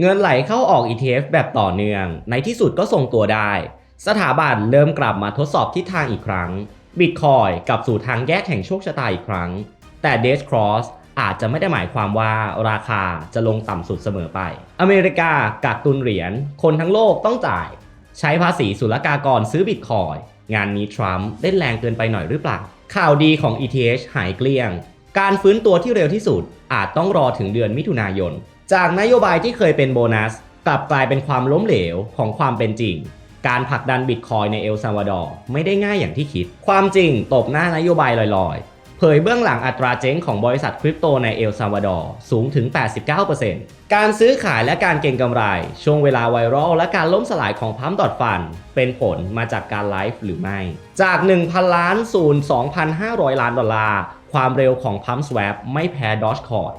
เงินไหลเข้าออก ETF แบบต่อเนื่อง ในที่สุดก็ส่งตัวได้ สถาบันเริ่มกลับมาทดสอบทิศทางอีกครั้ง Bitcoin กลับสู่ทางแยกแห่งโชคชะตาอีกครั้ง แต่ d e a t h Cross อาจจะไม่ได้หมายความว่าราคาจะลงต่ำสุดเสมอไป อเมริกากักตุนเหรียญ คนทั้งโลกต้องจ่าย ใช้ภาษีศุลกากรซื้อบิตคอยงานนี้ทรัมป์เล่นแรงเกินไปหน่อยหรือเปล่า ข่าวดีของ ETH หายเกลี้ยง การฟื้นตัวที่เร็วที่สุดอาจต้องรอถึงเดือนมิถุนายน จากนโยบายที่เคยเป็นโบนัส กลับกลายเป็นความล้มเหลวของความเป็นจริง การผลักดันบิตคอยในเอลซาวาดอร์ไม่ได้ง่ายอย่างที่คิด ความจริงตบหน้านโยบายลอยๆ เผยเบื้องหลังอัตราเจ๊งของบริษัทคริปโตในเอลซาวาดอร์สูงถึง 89%การซื้อขายและการเก็งกำไร ช่วงเวลาไวรัลและการล้มสลายของพัมดอทฟัน เป็นผลมาจากการไลฟ์หรือไม่ จาก 1,000 ล้านศูนย์2,500 ล้านดอลลาร์ความเร็วของพัมสว a p ไม่แพ้ดอ g คอย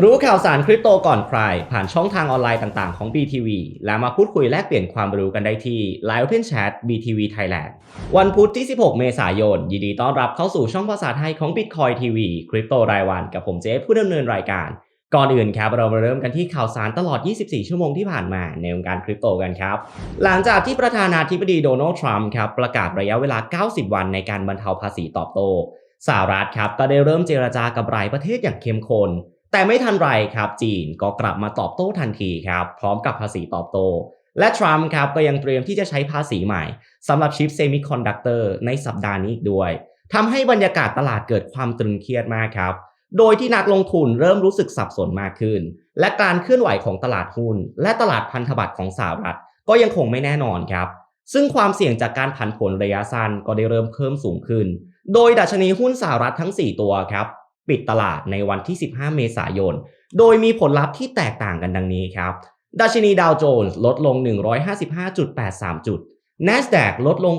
รู้ข่าวสารคริปโตก่อนใคร ผ่านช่องทางออนไลน์ต่าง ๆ ของ BTV และมาพูดคุยแลกเปลี่ยนความรู้กันได้ที่ Live Open Chat BTV Thailand วันพุธที่ 16 เมษายน ยินดีต้อนรับเข้าสู่ช่องภาษาไทยของ Bitcoin TV คริปโตรายวันกับผมเจฟผู้ดำเนินรายการ ก่อนอื่นครับเรามาเริ่มกันที่ข่าวสารตลอด 24 ชั่วโมงที่ผ่านมาในวงการคริปโตกันครับ หลังจากที่ประธานาธิบดีโดนัลด์ทรัมป์ครับประกาศระยะเวลา 90 วันในการบรรเทาภาษีตอบโต้สหรัฐครับก็ได้เริ่มเจรจากับหลายประเทศอย่างเข้มข้น แต่ไม่ทันไรครับจีนก็กลับมาตอบโต้ทันทีครับพร้อมกับภาษีตอบโต้และทรัมป์ครับก็ยังเตรียมที่จะใช้ภาษีใหม่สำหรับชิปเซมิคอนดักเตอร์ในสัปดาห์นี้อีกด้วยทำให้บรรยากาศตลาดเกิดความตรึงเครียดมากครับ โดยที่นักลงทุนเริ่มรู้สึกสับสนมากขึ้น และการเคลื่อนไหวของตลาดหุ้น และตลาดพันธบัตรของสหรัฐ ก็ยังคงไม่แน่นอนครับ ซึ่งความเสี่ยงจากการผันผวนระยะสั้นก็ได้เริ่มเพิ่มสูงขึ้น โดยดัชนีหุ้นสหรัฐทั้ง 4 ตัวครับ ปิดตลาดในวันที่ 15 เมษายน โดยมีผลลัพธ์ที่แตกต่างกันดังนี้ครับ ดัชนีดาวโจนส์ลดลง 155.83 จุด NASDAQ ลดลง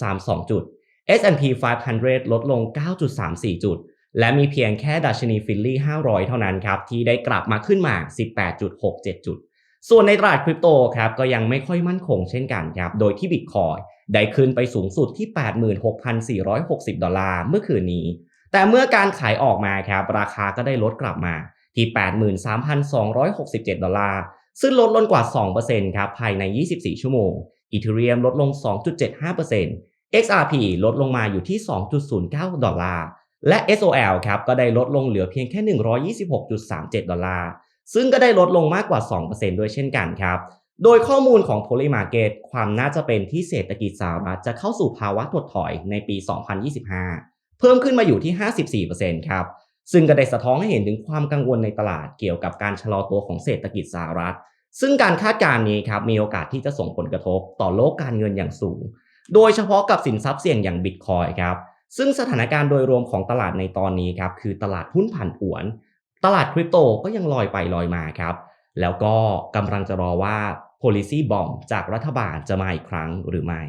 8.32 จุด S&P 500 ลดลง 9.34 จุด และมีเพียงแค่ดัชนีฟิลลี่ 500 เท่านั้นครับ ที่ได้กลับมาขึ้นมา 18.67 จุด ส่วนในตลาดคริปโตครับก็ยังไม่ค่อยมั่นคงเช่นกันครับ โดยที่บิตคอยได้ขึ้นไปสูงสุดที่ 86,460 ดอลลาร์เมื่อคืนนี้ แต่เมื่อการขายออกมาครับราคาก็ได้ลดกลับมาที่ 83,267 ดอลลาร์ ซึ่งลดลงกว่า 2%ครับภายใน 24 ชั่วโมงอีเทเรียมลดลง 2.75% XRP ลดลงมาอยู่ที่ 2.09 ดอลลาร์ และ SOL ครับก็ได้ลดลงเหลือเพียงแค่ 126.37 ดอลลาร์ ซึ่งก็ได้ลดลงมากกว่า 2%ด้วยเช่นกันครับ โดยข้อมูลของ Polymarket ความน่าจะเป็นที่เศรษฐกิจสหรัฐจะเข้าสู่ภาวะถดถอยในปี 2025 พิ่มขึ้นมาอยู่ที่ 54%ครับ ซึ่งก็ได้สะท้อนให้เห็นถึงความกังวลในตลาดเกี่ยวกับการชะลอตัวของเศรษฐกิจสหรัฐ ซึ่งการคาดการณ์นี้ครับมีโอกาสที่จะส่งผลกระทบต่อโลกการเงินอย่างสูง โดยเฉพาะกับสินทรัพย์เสี่ยงอย่างบิตคอยครับ ซึ่งสถานการณ์โดยรวมของตลาดในตอนนี้ครับคือตลาดหุ้นผันผวน ตลาดคริปโตก็ยังลอยไปลอยมาครับ แล้วก็กำลังจะรอว่า policy bomb จากรัฐบาลจะมาอีกครั้งหรือไม่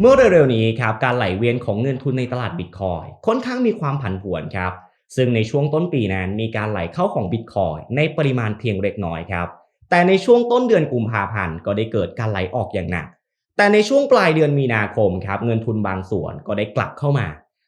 เมื่อเร็วๆนี้ครับการไหลเวียนของเงินทุนในตลาดบิตคอยค่อนข้างมีความผันผวนครับ ซึ่งในช่วงต้นปีนั้นมีการไหลเข้าของบิตคอยในปริมาณเพียงเล็กน้อยครับ แต่ในช่วงต้นเดือนกุมภาพันธ์ก็ได้เกิดการไหลออกอย่างหนัก แต่ในช่วงปลายเดือนมีนาคมครับเงินทุนบางส่วนก็ได้กลับเข้ามา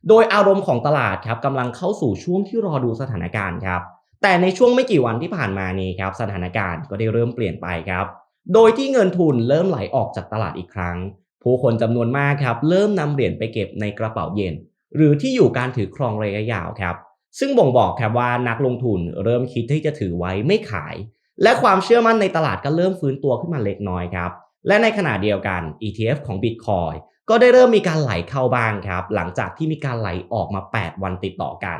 โดยอารมณ์ของตลาดครับกำลังเข้าสู่ช่วงที่รอดูสถานการณ์ครับแต่ในช่วงไม่กี่วันที่ผ่านมานี้ครับสถานการณ์ก็ได้เริ่มเปลี่ยนไปครับ โดยที่เงินทุนเริ่มไหลออกจากตลาดอีกครั้ง ผู้คนจำนวนมากครับเริ่มนำเหรียญไปเก็บในกระเป๋าเย็น หรือที่อยู่การถือครองระยะยาวครับ ซึ่งบ่งบอกครับว่านักลงทุนเริ่มคิดที่จะถือไว้ไม่ขาย และความเชื่อมั่นในตลาดก็เริ่มฟื้นตัวขึ้นมาเล็กน้อยครับและในขณะเดียวกัน ETF ของ Bitcoin ก็ได้เริ่มมีการไหลเข้าบ้างครับ หลังจากที่มีการไหลออกมา 8 วันติดต่อกัน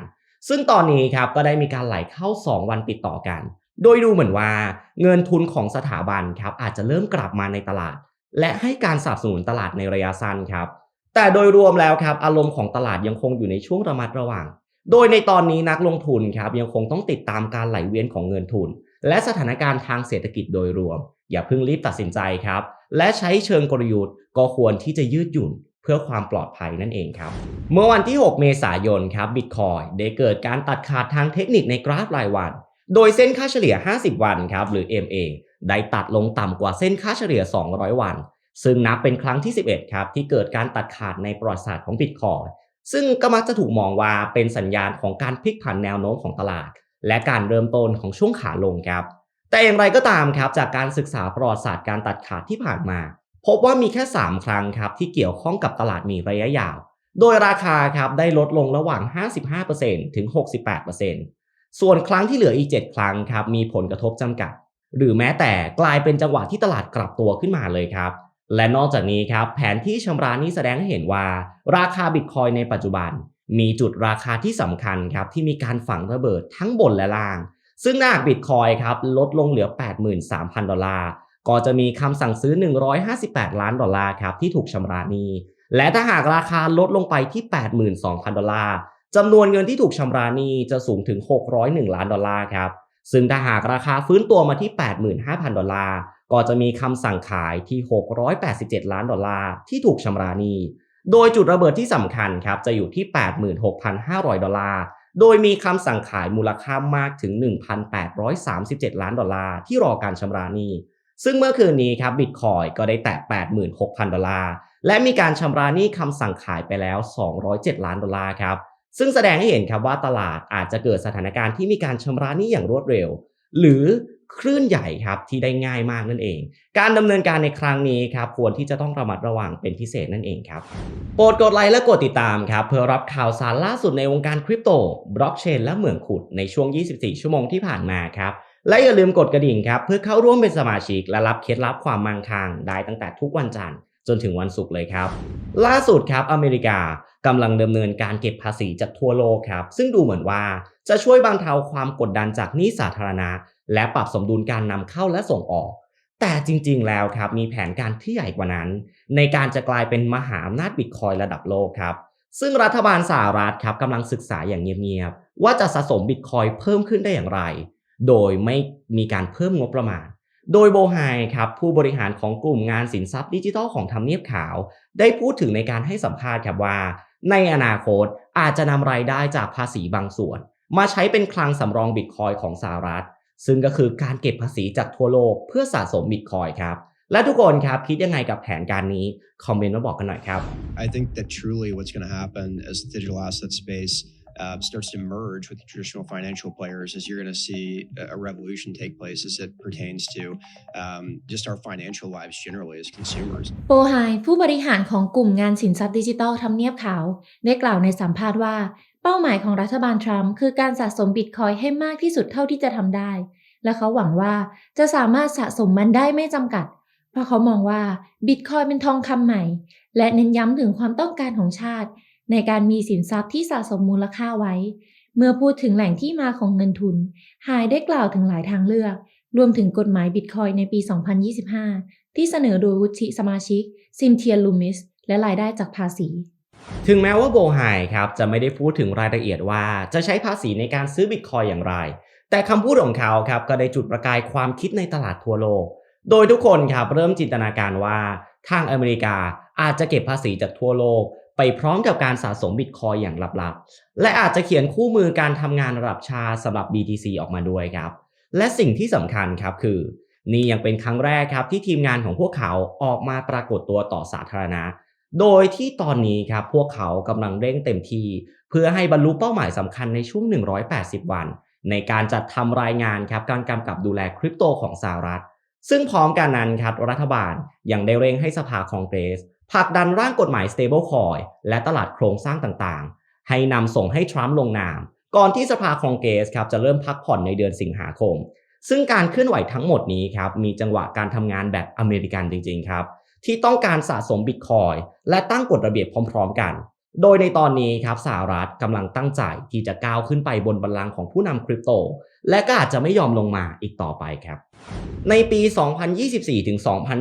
ซึ่งตอนนี้ครับก็ได้มีการไหลเข้า 2 วันติดต่อกัน โดยดูเหมือนว่าเงินทุนของสถาบันครับอาจจะเริ่มกลับมาในตลาด และให้การสนับสนุนตลาดในระยะสั้นครับ แต่โดยรวมแล้วครับอารมณ์ของตลาดยังคงอยู่ในช่วงระมัดระวัง โดยในตอนนี้นักลงทุนครับยังคงต้องติดตามการไหลเวียนของเงินทุน และสถานการณ์ทางเศรษฐกิจโดยรวม อย่าเพิ่งรีบตัดสินใจครับ และใช้เชิงกลยุทธ์ก็ควรที่จะยืดหยุ่นเพื่อความปลอดภัยนั่นเองครับ เมื่อวันที่ 6 เมษายนครับบิตคอยได้เกิดการตัดขาดทางเทคนิคในกราฟรายวัน โดยเส้นค่าเฉลี่ย 50 วันครับหรือ MA ได้ตัดลงต่ำกว่าเส้นค่าเฉลี่ย 200 วัน ซึ่งนับเป็นครั้งที่ 11 ครับ ที่เกิดการตัดขาดในประวัติศาสตร์ของบิตคอยซึ่งก็มักจะถูกมองว่าเป็นสัญญาณของการพลิกผันแนวโน้มของตลาด และการเริ่มต้นของช่วงขาลงครับ แต่อย่างไรก็ตามครับจากการศึกษาประวัติศาสตร์การตัดขาดที่ผ่านมา พบว่ามีแค่ 3 ครั้งครับที่เกี่ยวข้องกับตลาดมีระยะยาว โดยราคาครับได้ลดลงระหว่าง 55%ถึง 68% ส่วนครั้งที่เหลืออีก 7 ครั้งครับมีผลกระทบจำกัด หรือแม้แต่กลายเป็นจังหวะที่ตลาดกลับตัวขึ้นมาเลยครับ และนอกจากนี้ครับแผนที่ชำระนี้แสดงให้เห็นว่า ราคาบิตคอยในปัจจุบัน มีจุดราคาที่สำคัญครับที่มีการฝังระเบิดทั้งบนและล่าง ซึ่งหน้าบิตคอยครับลดลงเหลือ 83,000 ดอลลาร์ก็จะมีคำสั่งซื้อ 158 ล้านดอลลาร์ครับที่ถูกชำระนี้ และถ้าหากราคาลดลงไปที่ 82,000 ดอลลาร์ จำนวนเงินที่ถูกชำระหนี้จะสูงถึง 601 ล้านดอลลาร์ครับ ซึ่งถ้าหากราคาฟื้นตัวมาที่ 85,000 ดอลลาร์ ก็จะมีคำสั่งขายที่ 687 ล้านดอลลาร์ที่ถูกชำระหนี้ โดยจุดระเบิดที่สำคัญครับจะอยู่ที่ 86,500 ดอลลาร์ โดยมีคำสั่งขายมูลค่ามากถึง 1,837 ล้านดอลลาร์ที่รอการชำระหนี้ ซึ่งเมื่อคืนนี้ครับบิตคอยก็ได้แตะ 86,000 ดอลลาร์ และมีการชำระหนี้คำสั่งขายไปแล้ว 207 ล้านดอลลาร์ครับ ซึ่งแสดงให้เห็นครับว่าตลาดอาจจะเกิดสถานการณ์ที่มีการชำระหนี้อย่างรวดเร็ว หรือคลื่นใหญ่ครับที่ได้ง่ายมากนั่นเอง การดำเนินการในครั้งนี้ครับควรที่จะต้องระมัดระวังเป็นพิเศษนั่นเองครับ โปรดกดไลค์และกดติดตามครับเพื่อรับข่าวสารล่าสุดในวงการคริปโต บล็อกเชน และเหมืองขุดในช่วง 24 ชั่วโมงที่ผ่านมาครับ และอย่าลืมกดกระดิ่งครับเพื่อเข้าร่วมเป็นสมาชิกและรับเคล็ดลับความมั่งคั่งได้ตั้งแต่ทุกวันจันทร์ จนถึงวันศุกร์เลยครับ ล่าสุดครับอเมริกากำลังดำเนินการเก็บภาษีจากทั่วโลกครับ ซึ่งดูเหมือนว่าจะช่วยบรรเทาความกดดันจากหนี้สาธารณะ และปรับสมดุลการนำเข้าและส่งออก แต่จริงๆแล้วครับมีแผนการที่ใหญ่กว่านั้น ในการจะกลายเป็นมหาอำนาจบิตคอยระดับโลกครับซึ่งรัฐบาลสหรัฐครับกำลังศึกษาอย่างเงียบๆว่าจะสะสมบิตคอยเพิ่มขึ้นได้อย่างไร โดยไม่มีการเพิ่มงบประมาณ โดยโบไฮครับผู้บริหารของกลุ่มงานสินทรัพย์ดิจิทัลของทำเนียบขาว ได้พูดถึงในการให้สัมภาษณ์ครับว่า ในอนาคตอาจจะนำรายได้จากภาษีบางส่วน มาใช้เป็นคลังสำรองบิตคอยของสหรัฐ ซึ่งก็คือการเก็บภาษีจากทั่วโลกเพื่อสะสมบิตคอยครับและทุกคนครับคิดยังไงกับแผนการนี้ คอมเมนต์มาบอกกันหน่อยครับ I think that truly what's going to happen as the digital asset space uh, starts to merge with the traditional financial players is you're going to see a revolution take place as it pertains to um, just our financial lives generally as consumers. โปไฮผู้บริหารของกลุ่มงานสินทรัพย์ดิจิทัลทำเนียบขาว ได้กล่าวในสัมภาษณ์ว่า เป้าหมายของรัฐบาลทรัมป์คือการสะสมบิตคอยให้มากที่สุดเท่าที่จะทำได้ และเขาหวังว่าจะสามารถสะสมมันได้ไม่จำกัด เพราะเขามองว่าบิตคอยเป็นทองคำใหม่ และเน้นย้ำถึงความต้องการของชาติ ในการมีสินทรัพย์ที่สะสมมูลค่าไว้ เมื่อพูดถึงแหล่งที่มาของเงินทุนไฮได้กล่าวถึงหลายทางเลือก รวมถึงกฎหมายบิตคอยน์ในปี 2025 ที่เสนอโดยวุฒิสมาชิก ซิมเทียลูมิส และรายได้จากภาษีถึงแม้ว่าโบไฮครับจะไม่ได้พูดถึงรายละเอียดว่าจะใช้ภาษีในการซื้อบิตคอยอย่างไร แต่คำพูดของเขาครับก็ได้จุดประกายความคิดในตลาดทั่วโลก โดยทุกคนครับเริ่มจินตนาการว่าทางอเมริกาอาจจะเก็บภาษีจากทั่วโลก ไปพร้อมกับการสะสมบิตคอยอย่างลับๆ และอาจจะเขียนคู่มือการทำงานระดับชาสำหรับ BTC ออกมาด้วยครับ และสิ่งที่สำคัญครับคือ นี่ยังเป็นครั้งแรกครับที่ทีมงานของพวกเขาออกมาปรากฏตัวต่อสาธารณะ โดยที่ตอนนี้ครับพวกเขากำลังเร่งเต็มที่ เพื่อให้บรรลุเป้าหมายสำคัญในช่วง 180 วัน ในการจัดทำรายงานครับการกำกับดูแลคริปโตของสหรัฐ ซึ่งพร้อมกันนั้นครับรัฐบาลยังได้เร่งให้สภาคองเกรส ผลักดันร่างกฎหมาย stablecoin และตลาดโครงสร้างต่างๆ ให้นำส่งให้ทรัมป์ลงนาม ก่อนที่สภาคองเกรสครับจะเริ่มพักผ่อนในเดือนสิงหาคม ซึ่งการเคลื่อนไหวทั้งหมดนี้ครับมีจังหวะการทำงานแบบอเมริกันจริงๆครับที่ต้องการสะสมบิตคอยและตั้งกฎระเบียบพร้อมๆกัน โดยในตอนนี้ครับสหรัฐกำลังตั้งใจที่จะก้าวขึ้นไปบนบัลลังก์ของผู้นำคริปโต และก็อาจจะไม่ยอมลงมาอีกต่อไปครับ ในปี 2024ถึง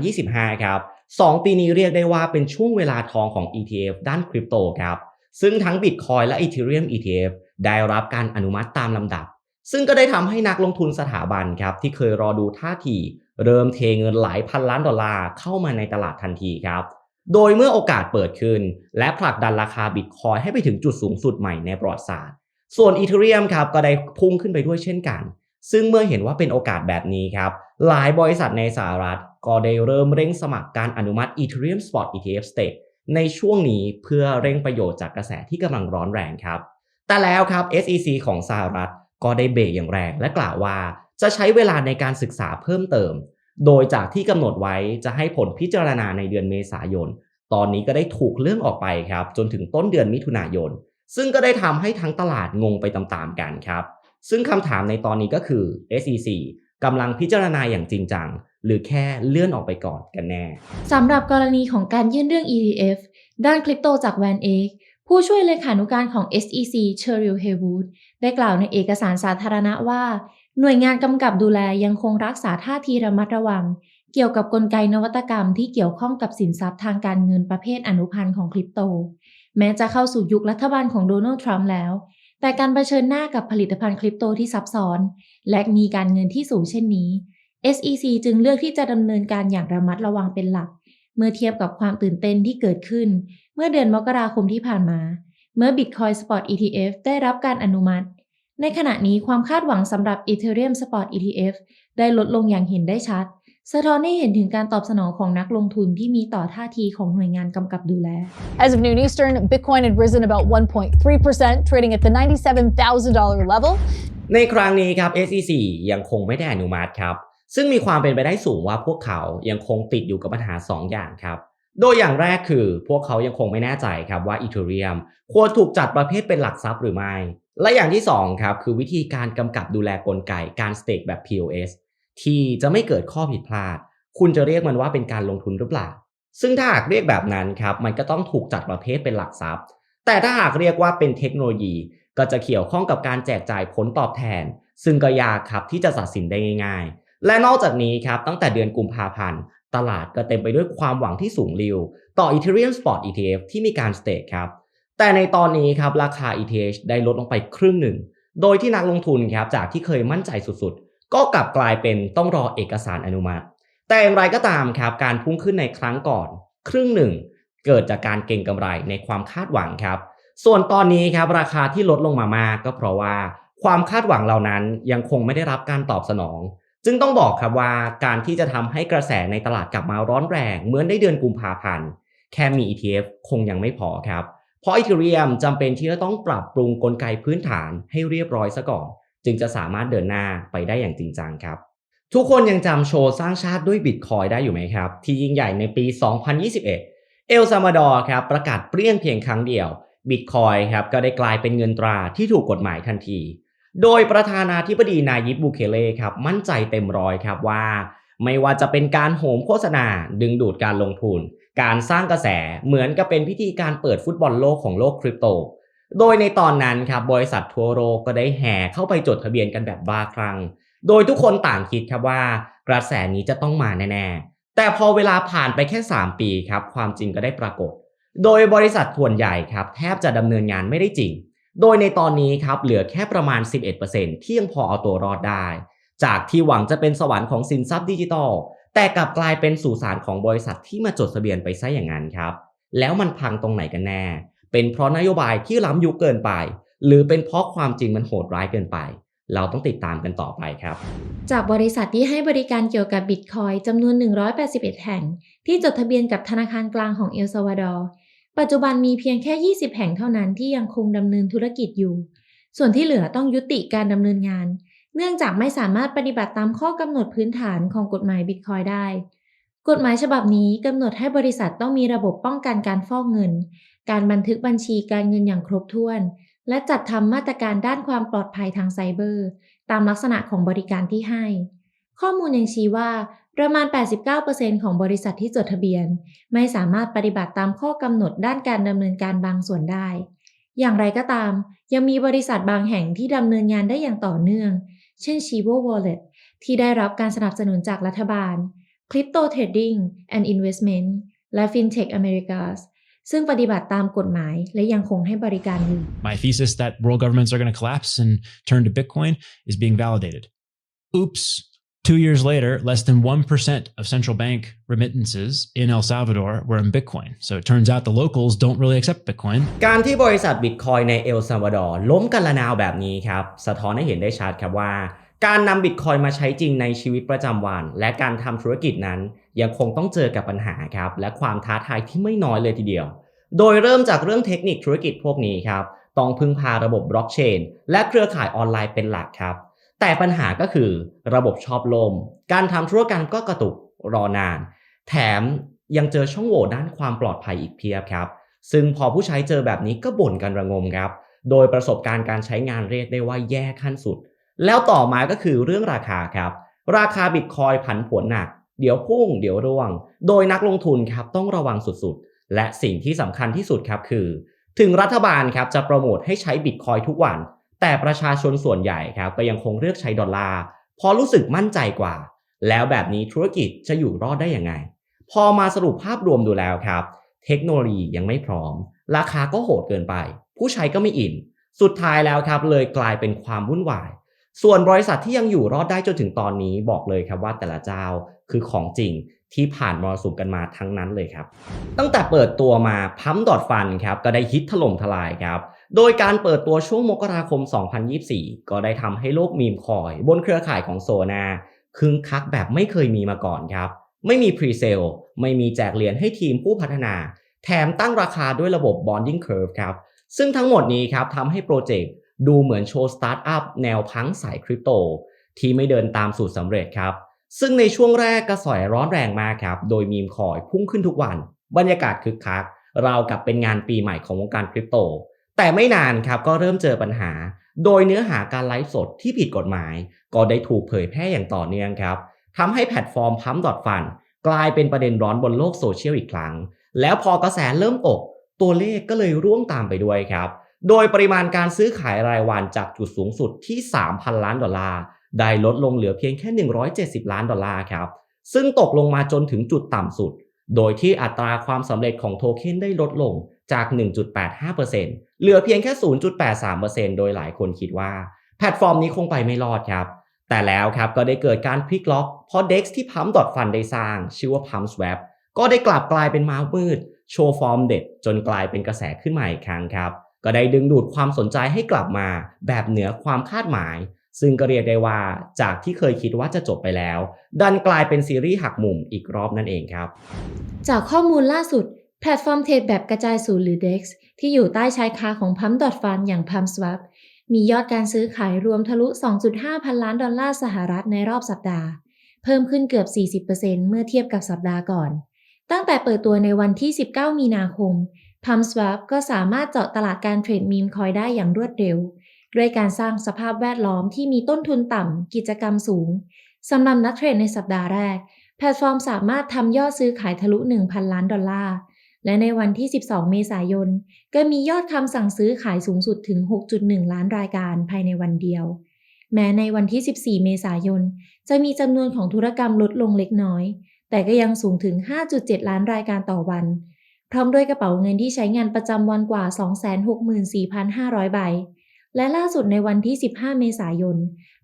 2025 ครับ 2 ปีนี้เรียกได้ว่าเป็นช่วงเวลาทองของ ETF ด้านคริปโตครับ ซึ่งทั้ง Bitcoin และ Ethereum ETF ได้รับการอนุมัติตามลำดับ ซึ่งก็ได้ทำให้นักลงทุนสถาบันครับ ที่เคยรอดูท่าที เริ่มเทเงินหลายพันล้านดอลลาร์เข้ามาในตลาดทันทีครับ โดยเมื่อโอกาสเปิดขึ้น และผลักดันราคาบิตคอยให้ไปถึงจุดสูงสุดใหม่ในประวัติศาสตร์ ส่วนอีเทเรียมครับก็ได้พุ่งขึ้นไปด้วยเช่นกัน ซึ่งเมื่อเห็นว่าเป็นโอกาสแบบนี้ครับ หลายบริษัทในสหรัฐ ก็ได้เริ่มเร่งสมัครการอนุมัติ Ethereum Spot ETF Stake ในช่วงนี้เพื่อเร่งประโยชน์จากกระแสที่กำลังร้อนแรงครับ แต่แล้วครับ SEC ของสหรัฐ ก็ได้เบรกอย่างแรงและกล่าวว่า จะใช้เวลาในการศึกษาเพิ่มเติม โดยจากที่กำหนดไว้จะให้ผลพิจารณาในเดือนเมษายน ตอนนี้ก็ได้ถูกเลื่อนออกไปครับ จนถึงต้นเดือนมิถุนายน ซึ่งก็ได้ทำให้ทั้งตลาดงงไปตามๆกันครับ ซึ่งคำถามในตอนนี้ก็คือ SEC กำลังพิจารณาอย่างจริงจัง หรือแค่เลื่อนออกไปก่อนกันแน่สำหรับกรณีของการยื่นเรื่อง ETF ด้านคริปโตจากแวนเอกผู้ช่วยเลขานุการของ SEC เชอริลเฮวูดได้กล่าวในเอกสารสาธารณะว่า หน่วยงานกำกับดูแลยังคงรักษาท่าทีระมัดระวัง เกี่ยวกับกลไกนวัตกรรมที่เกี่ยวข้องกับสินทรัพย์ทางการเงินประเภทอนุพันธ์ของคริปโต แม้จะเข้าสู่ยุครัฐบาลของโดนัลด์ทรัมป์แล้ว แต่การเผชิญหน้ากับผลิตภัณฑ์คริปโตที่ซับซ้อน และมีการเงินที่สูงเช่นนี้ SEC จึงเลือกที่จะดำเนินการอย่างระมัดระวังเป็นหลัก เมื่อเทียบกับความตื่นเต้นที่เกิดขึ้น เมื่อเดือนมกราคมที่ผ่านมา เมื่อ Bitcoin Spot ETF ได้รับการอนุมัติ ในขณะนี้ความคาดหวังสำหรับ Ethereum Spot ETF ได้ลดลงอย่างเห็นได้ชัด สะท้อนให้เห็นถึงการตอบสนองของนักลงทุนที่มีต่อท่าทีของหน่วยงานกำกับดูแล As of noon Eastern, Bitcoin had risen about 1.3%, trading at the $97,000 level. ในครั้งนี้ครับ SEC ยังคงไม่ได้อนุมัติครับ ซึ่งมีความเป็นไปได้สูงว่าพวกเขายังคงติดอยู่กับปัญหา 2 อย่างครับ โดยอย่างแรกคือพวกเขายังคงไม่แน่ใจครับว่า Ethereum ควรถูกจัดประเภทเป็นหลักทรัพย์หรือไม่ และอย่างที่2ครับคือวิธีการกำกับดูแลกลไกการสเต็กแบบ POS ที่จะไม่เกิดข้อผิดพลาด คุณจะเรียกมันว่าเป็นการลงทุนหรือเปล่า ซึ่งถ้าหากเรียกแบบนั้นครับ มันก็ต้องถูกจัดประเภทเป็นหลักทรัพย์ แต่ถ้าหากเรียกว่าเป็นเทคโนโลยี ก็จะเกี่ยวข้องกับการแจกจ่ายผลตอบแทน ซึ่งก็ยากครับที่จะตัดสินได้ง่าย ๆ และนอกจากนี้ครับตั้งแต่เดือนกุมภาพันธ์ตลาดก็เต็มไปด้วยความหวังที่สูงริว ต่อ Ethereum Spot ETF ที่มีการสเต e ครับแต่ในตอนนี้ครับราคา ETH ได้ลดลงไปครึ่งหนึ่ง โดยที่นักลงทุนครับจากที่เคยมั่นใจสุดๆ ก็กลับกลายเป็นต้องรอเอกสารอนุมัติ แต่อย่างไรก็ตามครับการพุ่งขึ้นในครั้งก่อน ครึ่งหนึ่ง เกิดจากการเก็งกำไรในความคาดหวังครับ ส่วนตอนนี้ครับราคาที่ลดลงมามากก็เพราะว่าความคาดหวังเหล่านั้นยังคงไม่ได้รับการตอบสนอง จึงต้องบอกครับว่าการที่จะทำให้กระแสในตลาดกลับมาร้อนแรงเหมือนในเดือนกุมภาพันธ์แค่มี ETF คงยังไม่พอครับ เพราะ Ethereum จำเป็นที่จะต้องปรับปรุงกลไกพื้นฐานให้เรียบร้อยซะก่อน จึงจะสามารถเดินหน้าไปได้อย่างจริงจังครับทุกคนยังจำโชว์สร้างชาติด้วยบิตคอยได้อยู่ไหมครับ ที่ยิ่งใหญ่ในปี 2021 เอลซามาดอร์ครับประกาศเปรี้ยงเพียงครั้งเดียวบิตคอยครับก็ได้กลายเป็นเงินตราที่ถูกกฎหมายทันที โดยประธานาธิบดีนายิบบูเคเล่ครับมั่นใจเต็มร้อยครับว่า ไม่ว่าจะเป็นการโหมโฆษณาดึงดูดการลงทุน การสร้างกระแสเหมือนกับเป็นพิธีการเปิดฟุตบอลโลกของโลกคริปโต โดยในตอนนั้นครับบริษัททัวโรก็ได้แห่เข้าไปจดทะเบียนกันแบบบ้าคลั่งโดยทุกคนต่างคิดครับว่ากระแสนี้จะต้องมาแน่ๆ แต่พอเวลาผ่านไปแค่ 3 ปีครับความจริงก็ได้ปรากฏ โดยบริษัทส่วนใหญ่ครับแทบจะดำเนินงานไม่ได้จริง โดยในตอนนี้ครับเหลือแค่ประมาณ 11%ที่ยังพอเอาตัวรอดได้ จากที่หวังจะเป็นสวรรค์ของสินทรัพย์ดิจิทัล แต่กลับกลายเป็นสุสานของบริษัทที่มาจดทะเบียนไปซะอย่างนั้นครับ แล้วมันพังตรงไหนกันแน่ เป็นเพราะนโยบายที่ล้ำยุคเกินไป หรือเป็นเพราะความจริงมันโหดร้ายเกินไป เราต้องติดตามกันต่อไปครับ จากบริษัทที่ให้บริการเกี่ยวกับบิตคอยจำนวน 181 แห่ง ที่จดทะเบียนกับธนาคารกลางของเอลซาวาดอร์ปัจจุบันมีเพียงแค่ 20 แห่งเท่านั้นที่ยังคงดำเนินธุรกิจอยู่ ส่วนที่เหลือต้องยุติการดำเนินงาน เนื่องจากไม่สามารถปฏิบัติตามข้อกำหนดพื้นฐานของกฎหมายบิตคอยได้ กฎหมายฉบับนี้กำหนดให้บริษัทต้องมีระบบป้องกันการฟอกเงิน การบันทึกบัญชีการเงินอย่างครบถ้วน และจัดทำมาตรการด้านความปลอดภัยทางไซเบอร์ ตามลักษณะของบริการที่ให้ ข้อมูลยังชี้ว่า ประมาณ 89%ของบริษัทที่จดทะเบียน ไม่สามารถปฏิบัติตามข้อกำหนดด้านการดำเนินการบางส่วนได้ อย่างไรก็ตาม ยังมีบริษัทบางแห่งที่ดำเนินงานได้อย่างต่อเนื่อง เช่น Chivo Wallet ที่ได้รับการสนับสนุนจากรัฐบาล Crypto Trading and Investment และ FinTech Americas ซึ่งปฏิบัติตามกฎหมายและยังคงให้บริการอยู่ My thesis that world governments are going to collapse and turn to Bitcoin is being validated. Oops. Two years later, less than 1% of central bank remittances in El Salvador were in Bitcoin. So it turns out the locals don't really accept Bitcoin. การที่บริษัทบิตคอยในเอลซาวาดอร์ล้มกันละนาวแบบนี้ครับ สะท้อนให้เห็นได้ชัดครับว่า การนำบิตคอยมาใช้จริงในชีวิตประจำวัน และการทำธุรกิจนั้น ยังคงต้องเจอกับปัญหาครับและความท้าทายที่ไม่น้อยเลยทีเดียว โดยเริ่มจากเรื่องเทคนิคธุรกิจพวกนี้ครับต้องพึ่งพาระบบบล็อกเชนและเครือข่ายออนไลน์เป็นหลักครับ แต่ปัญหาก็คือระบบชอบลม การทำธุรกรรมก็กระตุกรอนาน แถมยังเจอช่องโหว่ด้านความปลอดภัยอีกเพียบครับ ซึ่งพอผู้ใช้เจอแบบนี้ก็บ่นกันระงมครับ โดยประสบการณ์การใช้งานเรียกได้ว่าแย่ขั้นสุด แล้วต่อมาก็คือเรื่องราคาครับ ราคาบิตคอยผันผวนหนัก เดี๋ยวพุ่ง เดี๋ยวร่วง โดยนักลงทุนครับต้องระวังสุดๆ และสิ่งที่สำคัญที่สุดครับคือ ถึงรัฐบาลครับจะโปรโมทให้ใช้บิตคอยทุกวัน แต่ประชาชนส่วนใหญ่ครับก็ยังคงเลือกใช้ดอลลาร์เพราะรู้สึกมั่นใจกว่า แล้วแบบนี้ธุรกิจจะอยู่รอดได้ยังไง พอมาสรุปภาพรวมดูแล้วครับ เทคโนโลยียังไม่พร้อม ราคาก็โหดเกินไป ผู้ใช้ก็ไม่อิน สุดท้ายแล้วครับเลยกลายเป็นความวุ่นวาย ส่วนบริษัทที่ยังอยู่รอดได้จนถึงตอนนี้บอกเลยครับว่าแต่ละเจ้าคือของจริงที่ผ่านมรสุมกันมาทั้งนั้นเลยครับ ตั้งแต่เปิดตัวมาพัมดอทฟันครับก็ได้ฮิตถล่มทลายครับ โดยการเปิดตัวช่วงมกราคม 2024 ก็ได้ทำให้โลกมีมคอย บนเครือข่ายของโซนาคึงคักแบบไม่เคยมีมาก่อนครับ ไม่มีพรีเซลไม่มีแจกเหรียญให้ทีมผู้พัฒนา แถมตั้งราคาด้วยระบบ bonding curve ครับ ซึ่งทั้งหมดนี้ครับทำให้โปรเจกต์ ดูเหมือนโชว์สตาร์ทอัพแนวพังสายคริปโต ที่ไม่เดินตามสูตรสำเร็จครับ ซึ่งในช่วงแรกกระแสร้อนแรงมากครับ โดยมีมคอยพุ่งขึ้นทุกวัน บรรยากาศคึกคักราวกับเป็นงานปีใหม่ของวงการคริปโต แต่ไม่นานครับก็เริ่มเจอปัญหา โดยเนื้อหาการไลฟ์สดที่ผิดกฎหมาย ก็ได้ถูกเผยแพร่อย่างต่อเนื่องครับทำให้แพลตฟอร์มพัมดอทฟันกลายเป็นประเด็นร้อนบนโลกโซเชียลอีกครั้ง แล้วพอกระแสเริ่มตกตัวเลขก็เลยร่วงตามไปด้วยครับ โดยปริมาณการซื้อขายรายวันจากจุดสูงสุดที่ 3,000 ล้านดอลลาร์ ได้ลดลงเหลือเพียงแค่ 170 ล้านดอลลาร์ครับ ซึ่งตกลงมาจนถึงจุดต่ำสุด โดยที่อัตราความสำเร็จของโทเค็นได้ลดลงจาก 1.85%เหลือเพียงแค่ 0.83%โดยหลายคนคิดว่า แพลตฟอร์มนี้คงไปไม่รอดครับ แต่แล้วครับก็ได้เกิดการพลิกล็อก เพราะ DEX ที่พัมดอทฟันได้สร้าง ชื่อว่า Pump Swap ก็ได้กลับกลายเป็นม้ามืด โชว์ฟอร์มเด็ดจนกลายเป็นกระแสขึ้นมาอีกครั้งครับ ก็ได้ดึงดูดความสนใจให้กลับมาแบบเหนือความคาดหมาย ซึ่งก็เรียกได้ว่าจากที่เคยคิดว่าจะจบไปแล้ว ดันกลายเป็นซีรีส์หักมุมอีกรอบนั่นเองครับ จากข้อมูลล่าสุดแพลตฟอร์มเทรดแบบกระจายศูนย์หรือ DEX ที่อยู่ใต้ชายคาของ Pump Fund อย่าง Pump Swap มียอดการซื้อขายรวมทะลุ 2.5 พันล้านดอลลาร์สหรัฐในรอบสัปดาห์ เพิ่มขึ้นเกือบ 40%เมื่อเทียบกับสัปดาห์ก่อน ตั้งแต่เปิดตัวในวันที่ 19 มีนาคม Pump Swap ก็สามารถเจาะตลาดการเทรดมีมคอยได้อย่างรวดเร็ว ด้วยการสร้างสภาพแวดล้อมที่มีต้นทุนต่ำ กิจกรรมสูง สำหรับนักเทรดในสัปดาห์แรก แพลตฟอร์มสามารถทำยอดซื้อขายทะลุ 1,000 ล้านดอลลาร์ และในวันที่ 12 เมษายน ก็มียอดคำสั่งซื้อขายสูงสุดถึง 6.1 ล้านรายการภายในวันเดียว แม้ในวันที่ 14 เมษายน จะมีจำนวนของธุรกรรมลดลงเล็กน้อย แต่ก็ยังสูงถึง 5.7 ล้านรายการต่อวัน พร้อมด้วยกระเป๋าเงินที่ใช้งานประจำวันกว่า 264,500 ใบ และล่าสุดในวันที่ 15 เมษายน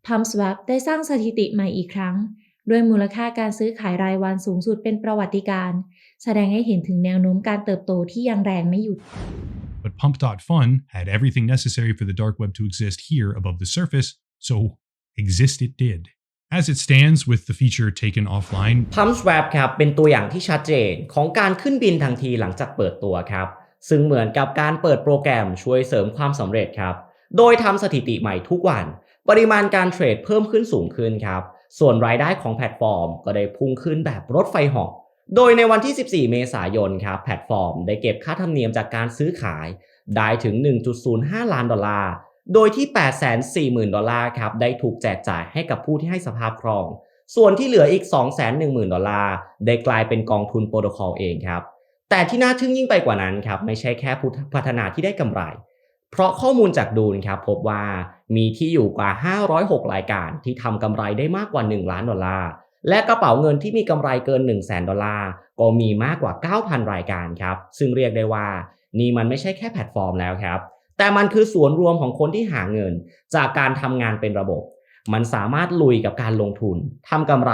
PumpSwap ได้สร้างสถิติใหม่อีกครั้ง ด้วยมูลค่าการซื้อขายรายวันสูงสุดเป็นประวัติการณ์แสดงให้เห็นถึงแนวโน้มการเติบโตที่ยังแรงไม่หยุด But Pump.fun had everything necessary for the dark web to exist here above the surface, so exist it did. As it stands, with the feature taken offline, Pump Swap ครับเป็นตัวอย่างที่ชัดเจนของการขึ้นบินทันทีหลังจากเปิดตัวครับ ซึ่งเหมือนกับการเปิดโปรแกรมช่วยเสริมความสำเร็จครับ โดยทำสถิติใหม่ทุกวัน ปริมาณการเทรดเพิ่มขึ้นสูงขึ้นครับ ส่วนรายได้ของแพลตฟอร์ม ก็ได้พุ่งขึ้นแบบรถไฟหาะโดยในวันที่ 14 เมษายนครับแพลตฟอร์ม ได้เก็บค่าธรรมเนียมจากการซื้อขาย ได้ถึง 1.05 ล้านดอลลาร์ โดยที่ 840,000 ดอลลาร์ครับได้ถูกแจกจ่ายให้กับผู้ที่ให้สภาพครอง ส่วนที่เหลืออีก 210,000 ดอลลาร์ได้กลายเป็นกองทุนโปรโตคอลเองครับ แต่ที่น่าทึ่งยิ่งไปกว่านั้นครับไม่ใช่แค่ผู้พัฒนาที่ได้กำไร เพราะข้อมูลจากดูนครับพบว่ามีที่อยู่กว่า 506 รายการที่ทำกำไรได้มากกว่า 1 ล้านดอลลาร์ และกระเป๋าเงินที่มีกำไรเกิน 1 0 0 0 0แดอลลาร์ก็มีมากกว่า 9,000 รายการครับซึ่งเรียกได้ว่านี่มันไม่ใช่แค่แพลตฟอร์มแล้วครับ แต่มันคือส่วนรวมของคนที่หาเงิน จากการทำงานเป็นระบบ มันสามารถลุยกับการลงทุนทำกำไร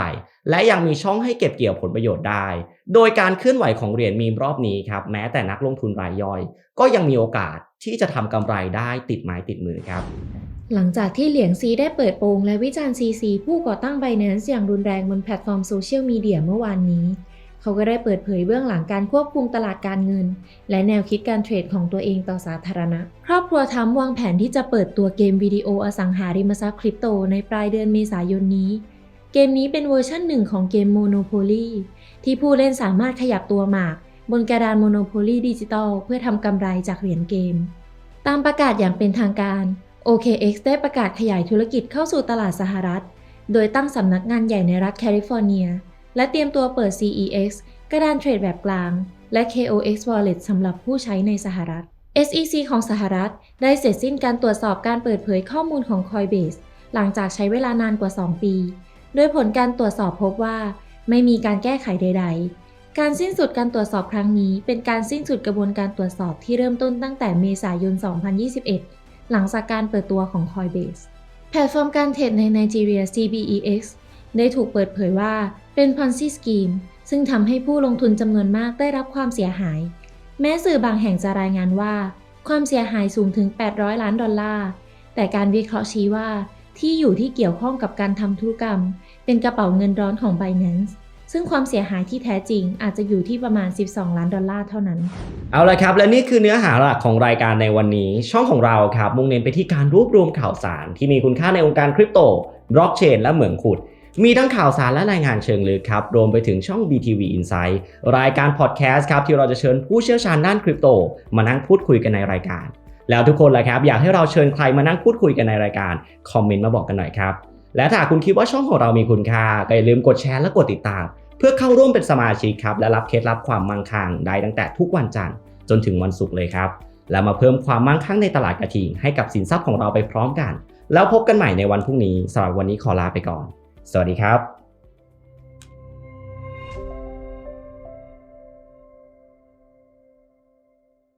และยังมีช่องให้เก็บเกี่ยวผลประโยชน์ได้ โดยการเคลื่อนไหวของเหรียญมีมรอบนี้ครับแม้แต่นักลงทุนรายย่อย ก็ยังมีโอกาสที่จะทำกำไรได้ติดไม้ติดมือครับหลังจากที่เหลียงซีได้เปิดโปงและวิจารณ์ซีซีผู้ก่อตั้ง Binance อย่างรุนแรงบนแพลตฟอร์มโซเชียลมีเดียเมื่อวานนี้ เขาก็ได้เปิดเผยเบื้องหลังการควบคุมตลาดการเงิน และแนวคิดการเทรดของตัวเองต่อสาธารณะ ครอบครัวทรัมวางแผนที่จะเปิดตัวเกมวิดีโออสังหาริมทรัพย์คริปโตในปลายเดือนเมษายนนี้ เกมนี้เป็นเวอร์ชันหนึ่งของเกม Monopoly ที่ผู้เล่นสามารถขยับตัวหมาก บนกระดาน Monopoly ดิจิตอลเพื่อทำกำไรจากเหรียญเกม ตามประกาศอย่างเป็นทางการ OKX ได้ประกาศขยายธุรกิจเข้าสู่ตลาดสหรัฐ โดยตั้งสำนักงานใหญ่ในรัฐแคลิฟอร์เนีย และเตรียมตัวเปิด CEX กระดานเทรดแบบกลาง และ KOX Wallet สำหรับผู้ใช้ในสหรัฐ SEC ของสหรัฐ ได้เสร็จสิ้นการตรวจสอบการเปิดเผยข้อมูลของ Coinbase หลังจากใช้เวลานานกว่า 2 ปี โดยผลการตรวจสอบพบว่า ไม่มีการแก้ไขใด ๆ การสิ้นสุดการตรวจสอบครั้งนี้ เป็นการสิ้นสุดกระบวนการตรวจสอบที่เริ่มต้นตั้งแต่เมษายน 2021 หลังจากการเปิดตัวของ Coinbase แพลตฟอร์มการเทรดในไนจีเรีย CBEX ได้ถูกเปิดเผยว่าเป็น Ponzi Scheme ซึ่งทำให้ผู้ลงทุนจำนวนมากได้รับความเสียหาย แม้สื่อบางแห่งจะรายงานว่า ความเสียหายสูงถึง 800 ล้านดอลลาร์ แต่การวิเคราะห์ชี้ว่าที่อยู่ที่เกี่ยวข้องกับการทำธุรกรรม เป็นกระเป๋าเงินร้อนของ Binance ซึ่งความเสียหายที่แท้จริงอาจจะอยู่ที่ประมาณ 12 ล้านดอลลาร์เท่านั้น เอาละครับ และนี่คือเนื้อหาหลักของรายการในวันนี้ ช่องของเราครับมุ่งเน้นไปที่การรวบรวมข่าวสาร ที่มีคุณค่าในองการคริปโตบล็อกเชนและเหมืองขุด มีทั้งข่าวสารและรายงานเชิงลึกครับ รวมไปถึงช่อง BTV Insight รายการพอดแคสต์ครับ ที่เราจะเชิญผู้เชี่ยวชาญด้านคริปโต มานั่งพูดคุยกันในรายการ แล้วทุกคนล่ะครับ อยากให้เราเชิญใครมานั่งพูดคุยกันในรายการ คอมเมนต์มาบอกกันหน่อยครับ และถ้าคุณคิดว่าช่องของเรามีคุณค่าก็อย่าลืมกดแชร์และกดติดตาม เพื่อเข้าร่วมเป็นสมาชิกครับและรับเคล็ดลับความมั่งคั่งได้ตั้งแต่ทุกวันจันทร์จนถึงวันศุกร์เลยครับแล้วมาเพิ่มความมั่งคั่งในตลาดกระทิงให้กับสินทรัพย์ของเราไปพร้อมกัน แล้วพบกันใหม่ในวันพรุ่งนี้สำหรับวันนี้ขอลาไปก่อน สวัสดีครับ